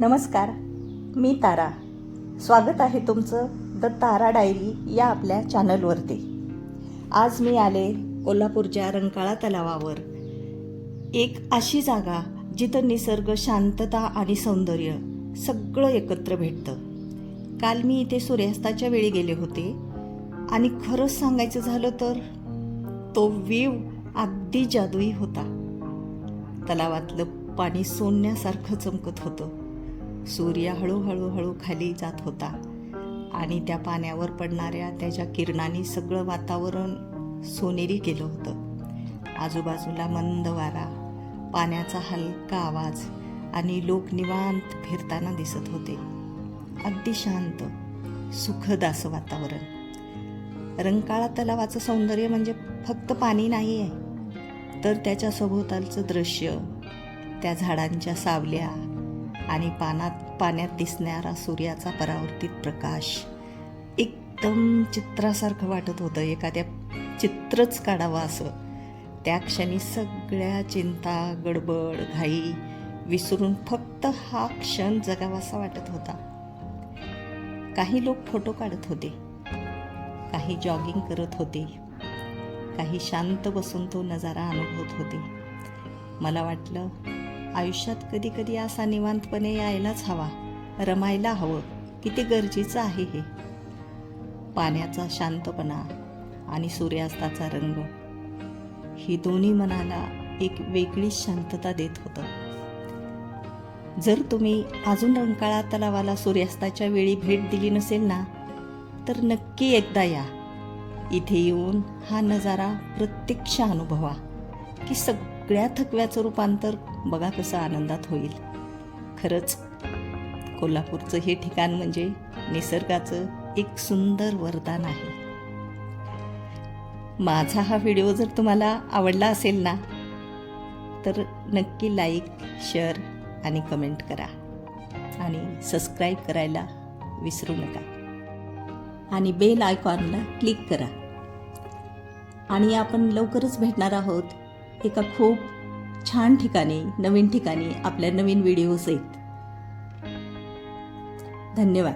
नमस्कार मी तारा. स्वागत आहे तुमचं द तारा डायरी या आपल्या चॅनलवरती. आज मी आले कोल्हापूरच्या रंकाळा तलावावर. एक अशी जागा जिथं निसर्ग शांतता आणि सौंदर्य सगळं एकत्र भेटतं. काल मी इथे सूर्यास्ताच्या वेळी गेले होते आणि खरंच सांगायचं झालं तर तो व्ह्यू अगदी जादुई होता. तलावातलं पाणी सोन्यासारखं चमकत होतं. सूर्य हळूहळू हळू खाली जात होता. आणि त्या पाण्यावर पडणाऱ्या त्याच्या किरणांनी सगळं वातावरण सोनेरी केलं होतं. आजूबाजूला मंद वारा पाण्याचा हलका आवाज आणि लोक निवांत फिरताना दिसत होते. अगदी शांत सुखद असं वातावरण. रंकाळा तलावाचं सौंदर्य म्हणजे फक्त पाणी नाही आहे तर त्याच्या सभोवतालचं दृश्य त्या झाडांच्या सावल्या आणि पानात पाण्यात दिसणारा सूर्याचा परावर्तित प्रकाश. एकदम चित्रासारखं वाटत होतं एखाद्या चित्रच काढावं असं. त्या क्षणी सगळ्या चिंता गडबड घाई विसरून फक्त हा क्षण जगावासा वाटत होता. काही लोक फोटो काढत होते. काही जॉगिंग करत होते. काही शांत बसून तो नजारा अनुभवत होते. मला वाटलं आयुष्यात कधी कधी असा निवांतपणे यायलाच हवा. रमायला हवं. किती गरजेचं आहे हे? पाण्याचा शांतपणा आणि सूर्यास्ताचा रंग. ही दोन्ही मनाला एक वेगळीच शांतता देत होतं. जर तुम्ही अजून रंकाळा तलावाला सूर्यास्ताच्या वेळी भेट दिली नसेल ना तर नक्की एकदा या. इथे येऊन हा नजारा प्रत्यक्ष अनुभवा. की सगळ्या थकव्याचं रूपांतर बघा कसं आनंदात होईल. खरंच कोल्हापूरचं हे ठिकाण म्हणजे निसर्गाचं एक सुंदर वरदान आहे. माझा हा व्हिडिओ जर तुम्हाला आवडला असेल ना तर नक्की लाईक शेअर आणि कमेंट करा. आणि सबस्क्राईब करायला विसरू नका. आणि बेल आयकॉनला क्लिक करा. आणि आपण लवकरच भेटणार आहोत. एका खूप छान ठिकाणी नवीन ठिकाणी आपल्या नवीन व्हिडिओ आहेत. धन्यवाद.